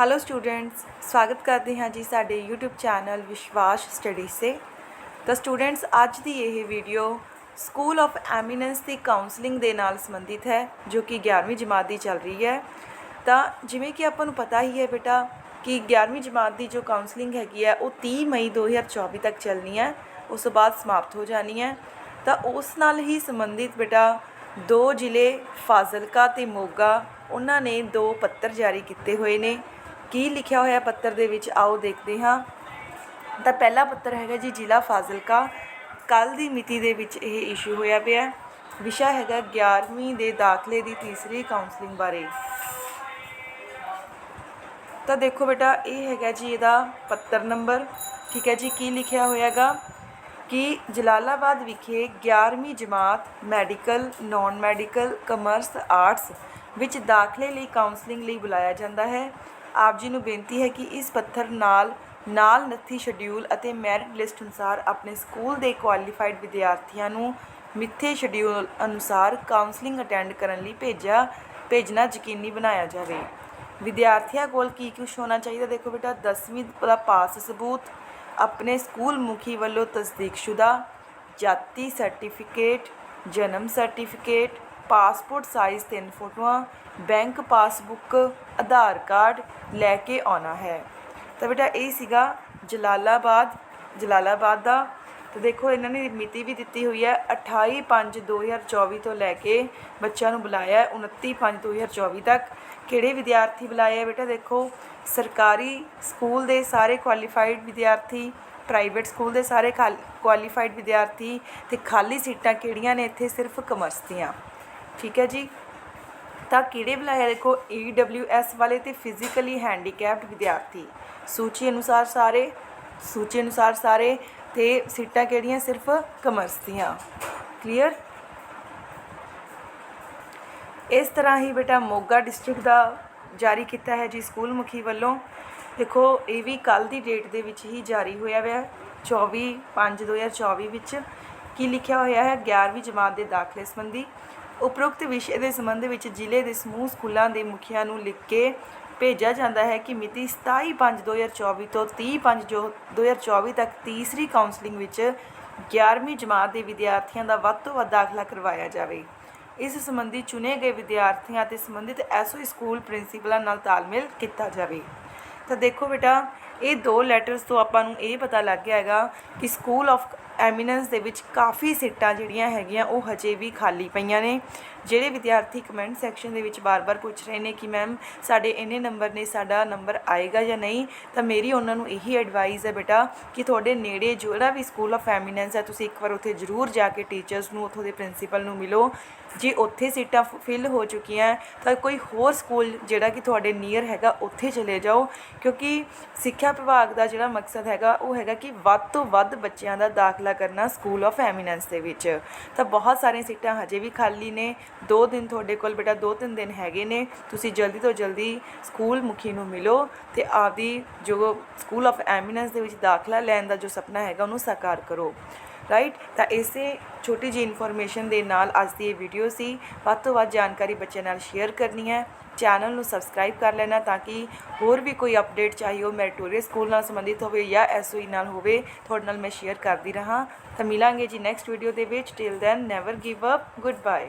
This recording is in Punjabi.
ਹੈਲੋ ਸਟੂਡੈਂਟਸ ਸਵਾਗਤ ਕਰਦੇ ਹਾਂ ਜੀ ਸਾਡੇ YouTube ਚੈਨਲ ਵਿਸ਼ਵਾਸ ਸਟੱਡੀਜ਼ ਸੇ। ਤਾਂ ਸਟੂਡੈਂਟਸ ਅੱਜ ਦੀ ਇਹ ਵੀਡੀਓ ਸਕੂਲ ਆਫ ਐਮੀਨੈਂਸ ਦੀ ਕਾਉਂਸਲਿੰਗ ਦੇ ਨਾਲ ਸੰਬੰਧਿਤ ਹੈ, ਜੋ ਕਿ 11ਵੀਂ ਜਮਾਤ ਦੀ ਚੱਲ ਰਹੀ ਹੈ। ਤਾਂ ਜਿਵੇਂ ਕਿ ਆਪਾਂ ਨੂੰ ਪਤਾ ਹੀ ਹੈ ਬੇਟਾ ਕਿ 11ਵੀਂ ਜਮਾਤ ਦੀ ਜੋ ਕਾਉਂਸਲਿੰਗ ਹੈਗੀ ਹੈ, ਉਹ 30 ਮਈ 2024 ਤੱਕ ਚੱਲਣੀ ਹੈ। ਉਸ ਤੋਂ ਬਾਅਦ ਸਮਾਪਤ ਹੋ ਜਾਣੀ ਹੈ। ਤਾਂ ਉਸ ਨਾਲ ਹੀ ਸੰਬੰਧਿਤ ਬੇਟਾ ਦੋ ਜ਼ਿਲ੍ਹੇ ਫਾਜ਼ਿਲਕਾ ਤੇ ਮੋਗਾ, ਉਹਨਾਂ ਨੇ ਦੋ ਪੱਤਰ ਜਾਰੀ ਕੀਤੇ ਹੋਏ ਨੇ। ਕੀ ਲਿਖਿਆ ਹੋਇਆ ਪੱਤਰ ਦੇ ਵਿੱਚ? ਆਓ ਦੇਖਦੇ ਹਾਂ। ਤਾਂ ਪਹਿਲਾ ਪੱਤਰ ਹੈਗਾ ਜੀ ਜ਼ਿਲ੍ਹਾ ਫਾਜ਼ਿਲਕਾ। ਕੱਲ ਦੀ ਮਿਤੀ ਦੇ ਵਿੱਚ ਇਹ ਇਸ਼ੂ ਹੋਇਆ ਪਿਆ। ਵਿਸ਼ਾ ਹੈਗਾ 11ਵੀਂ ਦੇ ਦਾਖਲੇ ਦੀ ਤੀਸਰੀ ਕਾਉਂਸਲਿੰਗ ਬਾਰੇ। ਤਾਂ ਦੇਖੋ ਬੇਟਾ, ਇਹ ਹੈਗਾ ਜੀ ਇਹਦਾ ਪੱਤਰ ਨੰਬਰ। ਠੀਕ ਹੈ ਜੀ, ਕੀ ਲਿਖਿਆ ਹੋਇਆਗਾ? ਕਿ ਜਲਾਲਾਬਾਦ ਵਿਖੇ 11ਵੀਂ ਜਮਾਤ medical non medical commerce arts ਵਿੱਚ ਦਾਖਲੇ ਲਈ ਕਾਉਂਸਲਿੰਗ ਲਈ ਬੁਲਾਇਆ ਜਾਂਦਾ ਹੈ। ਆਪ ਜੀ ਨੂੰ ਬੇਨਤੀ ਹੈ ਕਿ ਇਸ ਪੱਥਰ ਨਾਲ ਨਾਲ ਨੱਥੀ ਸ਼ਡਿਊਲ ਅਤੇ ਮੈਰਿਟ ਲਿਸਟ ਅਨੁਸਾਰ ਆਪਣੇ ਸਕੂਲ ਦੇ ਕੁਆਲੀਫਾਈਡ ਵਿਦਿਆਰਥੀਆਂ ਨੂੰ ਮਿੱਥੇ ਸ਼ਡਿਊਲ ਅਨੁਸਾਰ ਕਾਉਂਸਲਿੰਗ ਅਟੈਂਡ ਕਰਨ ਲਈ ਭੇਜਿਆ, ਭੇਜਣਾ ਯਕੀਨੀ ਬਣਾਇਆ ਜਾਵੇ। ਵਿਦਿਆਰਥੀਆਂ ਕੋਲ ਕੀ ਕੁਛ ਹੋਣਾ ਚਾਹੀਦਾ ਦੇਖੋ ਬੇਟਾ 10ਵੀਂ ਦਾ ਪਾਸ ਸਬੂਤ, ਆਪਣੇ ਸਕੂਲ ਮੁਖੀ ਵੱਲੋਂ ਤਸਦੀਕਸ਼ੁਦਾ, ਜਾਤੀ ਸਰਟੀਫਿਕੇਟ ਜਨਮ ਸਰਟੀਫਿਕੇਟ ਪਾਸਪੋਰਟ ਸਾਈਜ਼ ਤਿੰਨ ਫੋਟੋਆਂ, ਬੈਂਕ ਪਾਸਬੁੱਕ, ਆਧਾਰ ਕਾਰਡ ਲੈ ਕੇ ਆਉਣਾ ਹੈ। ਤਾਂ ਬੇਟਾ ਇਹ ਸੀਗਾ ਜਲਾਲਾਬਾਦ ਜਲਾਲਾਬਾਦ ਦਾ। ਤੇ ਦੇਖੋ, ਇਹਨਾਂ ਨੇ ਮਿਤੀ ਵੀ ਦਿੱਤੀ ਹੋਈ ਹੈ 28 5 2024 ਤੋਂ ਲੈ ਕੇ ਬੱਚਿਆਂ ਨੂੰ ਬੁਲਾਇਆ ਹੈ 29 5 2024 ਤੱਕ। ਕਿਹੜੇ ਵਿਦਿਆਰਥੀ ਬੁਲਾਏ ਆ ਬੇਟਾ? ਦੇਖੋ, ਸਰਕਾਰੀ ਸਕੂਲ ਦੇ ਸਾਰੇ ਕੁਆਲੀਫਾਈਡ ਵਿਦਿਆਰਥੀ ਪ੍ਰਾਈਵੇਟ ਸਕੂਲ ਦੇ ਸਾਰੇ ਕੁਆਲੀਫਾਈਡ ਵਿਦਿਆਰਥੀ ਤੇ ਖਾਲੀ ਸੀਟਾਂ ਕਿਹੜੀਆਂ ਨੇ? ਇੱਥੇ ਸਿਰਫ ਕਮਰਸ ਦੀਆਂ। ਠੀਕ ਹੈ ਜੀ। ਤਾਂ ਕਿਹੜੇ ਬੁਲਾਇਆ? ਦੇਖੋ EWS ਵਾਲੇ ਤੇ ਫਿਜ਼ੀਕਲੀ ਹੈਂਡੀਕੈਪਡ ਵਿਦਿਆਰਥੀ। ਸੂਚੀ ਅਨੁਸਾਰ ਸਾਰੇ, ਸੂਚੀ ਅਨੁਸਾਰ ਸਾਰੇ ਤੇ ਸੀਟਾਂ ਕਿਹੜੀਆਂ? ਸਿਰਫ ਕਮਰਸ ਦੀਆਂ। ਕਲੀਅਰ ਇਸ ਤਰ੍ਹਾਂ ਹੀ ਬੇਟਾ ਮੋਗਾ ਡਿਸਟ੍ਰਿਕਟ ਦਾ ਜਾਰੀ ਕੀਤਾ ਹੈ ਜੀ ਸਕੂਲ ਮੁਖੀ ਵੱਲੋਂ। ਦੇਖੋ, ਇਹ ਵੀ ਕੱਲ ਦੀ ਡੇਟ ਦੇ ਵਿੱਚ ਹੀ ਜਾਰੀ ਹੋਇਆ ਹੋਇਆ 24 5 2024 ਵਿੱਚ। ਕੀ ਲਿਖਿਆ ਹੋਇਆ ਹੈ? 11ਵੀਂ ਜਮਾਤ ਦੇ ਦਾਖਲੇ ਸੰਬੰਧੀ। ਉਪਰੋਕਤ ਵਿਸ਼ੇ ਦੇ ਸੰਬੰਧ ਵਿੱਚ ਜ਼ਿਲ੍ਹੇ ਦੇ ਸਮੂਹ ਸਕੂਲਾਂ ਦੇ ਮੁਖੀਆਂ ਨੂੰ ਲਿਖ ਕੇ ਭੇਜਿਆ ਜਾਂਦਾ ਹੈ ਕਿ ਮਿਤੀ 27 5 2024 ਤੋਂ 30 5 ਜੋ 2024 ਤੱਕ ਤੀਸਰੀ ਕਾਉਂਸਲਿੰਗ ਵਿੱਚ 11ਵੀਂ ਜਮਾਤ ਦੇ ਵਿਦਿਆਰਥੀਆਂ ਦਾ ਵੱਧ ਤੋਂ ਵੱਧ ਦਾਖਲਾ ਕਰਵਾਇਆ ਜਾਵੇ। ਇਸ ਸੰਬੰਧੀ ਚੁਣੇ ਗਏ ਵਿਦਿਆਰਥੀਆਂ ਅਤੇ ਸੰਬੰਧਿਤ ਐਸਓ ਸਕੂਲ ਪ੍ਰਿੰਸੀਪਲਾਂ ਨਾਲ ਤਾਲਮੇਲ ਕੀਤਾ ਜਾਵੇ। ਤਾਂ ਦੇਖੋ ਬੇਟਾ, ਇਹ ਦੋ ਲੈਟਰਸ ਤੋਂ ਆਪਾਂ ਨੂੰ ਇਹ ਪਤਾ ਲੱਗ ਗਿਆ ਹੈਗਾ ਕਿ ਸਕੂਲ ਆਫ ਐਮੀਨੈਂਸ ਦੇ ਵਿੱਚ ਕਾਫੀ ਸੀਟਾਂ ਜਿਹੜੀਆਂ ਹੈਗੀਆਂ, ਉਹ ਹਜੇ ਵੀ ਖਾਲੀ ਪਈਆਂ ਨੇ। ਜਿਹੜੇ ਵਿਦਿਆਰਥੀ ਕਮੈਂਟ ਸੈਕਸ਼ਨ ਦੇ ਵਿੱਚ ਬਾਰ-ਬਾਰ ਪੁੱਛ ਰਹੇ ਨੇ ਕਿ ਮੈਮ ਸਾਡੇ ਇੰਨੇ ਨੰਬਰ ਨੇ, ਸਾਡਾ ਨੰਬਰ ਆਏਗਾ ਜਾਂ ਨਹੀਂ, ਤਾਂ ਮੇਰੀ ਉਹਨਾਂ ਨੂੰ ਇਹੀ ਐਡਵਾਈਸ ਹੈ ਬੇਟਾ ਕਿ ਤੁਹਾਡੇ ਨੇੜੇ ਜਿਹੜਾ ਵੀ ਸਕੂਲ ਆਫ ਐਮੀਨੈਂਸ ਹੈ, ਤੁਸੀਂ ਇੱਕ ਵਾਰ ਉੱਥੇ ਜ਼ਰੂਰ ਜਾ ਕੇ ਟੀਚਰਸ ਨੂੰ, ਉੱਥੋਂ ਦੇ ਪ੍ਰਿੰਸੀਪਲ ਨੂੰ ਮਿਲੋ। ਜੇ ਉੱਥੇ ਸੀਟਾਂ ਫਿਲ ਹੋ ਚੁੱਕੀਆਂ, ਤਾਂ ਕੋਈ ਹੋਰ ਸਕੂਲ ਜਿਹੜਾ ਕਿ ਤੁਹਾਡੇ ਨੀਅਰ ਹੈਗਾ, ਉੱਥੇ ਚਲੇ ਜਾਓ। ਕਿਉਂਕਿ ਸਿੱਖਿਆ ਵਿਭਾਗ ਦਾ ਜਿਹੜਾ ਮਕਸਦ ਹੈਗਾ, ਉਹ ਹੈਗਾ ਕਿ ਵੱਧ ਤੋਂ ਵੱਧ ਬੱਚਿਆਂ ਦਾ ਦਾਖਲਾ ਕਰਨਾ ਸਕੂਲ ਆਫ ਐਮੀਨੈਂਸ ਦੇ ਵਿੱਚ। ਤਾਂ ਬਹੁਤ ਸਾਰੀਆਂ ਸੀਟਾਂ ਹਜੇ ਵੀ ਖਾਲੀ ਨੇ। ਦੋ ਦਿਨ ਤੁਹਾਡੇ ਕੋਲ ਬੇਟਾ, ਦੋ ਤਿੰਨ ਦਿਨ ਹੈਗੇ ਨੇ। ਤੁਸੀਂ ਜਲਦੀ ਤੋਂ ਜਲਦੀ ਸਕੂਲ ਮੁਖੀ ਨੂੰ ਮਿਲੋ ਤੇ ਆਪਦੀ ਜੋ ਸਕੂਲ ਆਫ ਐਮੀਨੈਂਸ ਦੇ ਵਿੱਚ ਦਾਖਲਾ ਲੈਣ ਦਾ ਜੋ ਸੁਪਨਾ ਹੈਗਾ, ਉਹਨੂੰ ਸਾਕਾਰ ਕਰੋ। ਰਾਈਟ ਤਾਂ ਇਸੇ ਛੋਟੀ ਜਿਹੀ ਇਨਫੋਰਮੇਸ਼ਨ ਦੇ ਨਾਲ ਅੱਜ ਦੀ ਇਹ ਵੀਡੀਓ ਸੀ। ਵੱਧ ਤੋਂ ਵੱਧ ਜਾਣਕਾਰੀ ਬੱਚਿਆਂ ਨਾਲ ਸ਼ੇਅਰ ਕਰਨੀ ਹੈ। ਚੈਨਲ ਨੂੰ ਸਬਸਕ੍ਰਾਈਬ ਕਰ ਲੈਣਾ ਤਾਂ ਕਿ ਹੋਰ ਵੀ ਕੋਈ ਅਪਡੇਟ ਚਾਹੀਏ ਉਹ ਮੈਰੀਟੋਰੀਅਸ ਸਕੂਲ ਨਾਲ ਸੰਬੰਧਿਤ ਹੋਵੇ ਜਾਂ ਐਸਓਈ ਨਾਲ ਹੋਵੇ, ਤੁਹਾਡੇ ਨਾਲ ਮੈਂ ਸ਼ੇਅਰ ਕਰਦੀ ਰਹਾਂ। ਤਾਂ ਮਿਲਾਂਗੇ ਜੀ ਨੈਕਸਟ ਵੀਡੀਓ ਦੇ ਵਿੱਚ। Till then never give up good bye